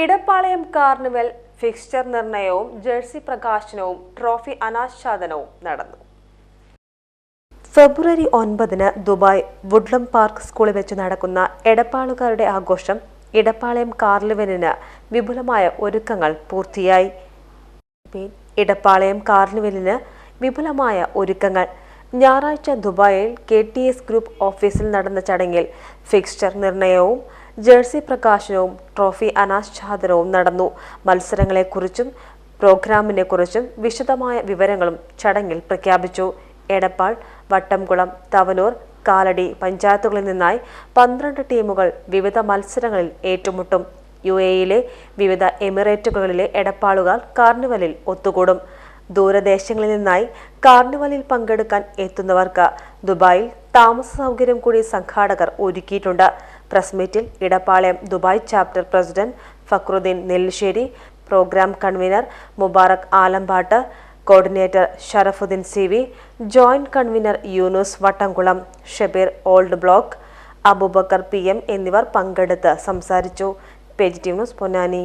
Edappalayam carnival fixture നിർണയവും jersey പ്രകാശനവും trophy അനാച്ഛാദനവും നടന്നു. ഫെബ്രുവരി ഒൻപതിന് ദുബായ് വുഡ്ലം പാർക്ക് സ്കൂളിൽ വെച്ച് നടക്കുന്ന എടപ്പാളുകാരുടെ ആഘോഷം ഇടപ്പാളയം കാർണിവലിന് വിപുലമായ ഒരുക്കങ്ങൾ പൂർത്തിയായി. ഇടപ്പാളയം കാർണിവലിന് വിപുലമായ ഒരുക്കങ്ങൾ. ഞായറാഴ്ച ദുബായിൽ കെ ടി എസ് ഗ്രൂപ്പ് ഓഫീസിൽ നടന്ന ചടങ്ങിൽ ഫിക്സ്ചർ നിർണയവും ജേഴ്സി പ്രകാശനവും ട്രോഫി അനാച്ഛാദനവും നടന്നു. മത്സരങ്ങളെക്കുറിച്ചും പ്രോഗ്രാമിനെക്കുറിച്ചും വിശദമായ വിവരങ്ങളും ചടങ്ങിൽ പ്രഖ്യാപിച്ചു. എടപ്പാൾ വട്ടംകുളം തവനൂർ കാലടി പഞ്ചായത്തുകളിൽ നിന്നായി പന്ത്രണ്ട് ടീമുകൾ വിവിധ മത്സരങ്ങളിൽ ഏറ്റുമുട്ടും. യു എയിലെ വിവിധ എമിറേറ്റുകളിലെ എടപ്പാളുകാർ കാർണിവലിൽ ഒത്തുകൂടും. ദൂരദേശങ്ങളിൽ നിന്നായി കാർണിവലിൽ പങ്കെടുക്കാൻ എത്തുന്നവർക്ക് ദുബായിൽ താമസ സൗകര്യം കൂടി സംഘാടകർ ഒരുക്കിയിട്ടുണ്ട്. പ്രസ് മീറ്റിൽ Edappalayam Dubai chapter president Fakhruddin Nellissery programme convener Mubarak Alampatt coordinator Sharafuddin C V joint convener Yunus Vattamkulam Shabeer old block Abubakar P M എന്നിവർ പങ്കെടുത്ത് സംസാരിച്ചു. Page T news Ponnani.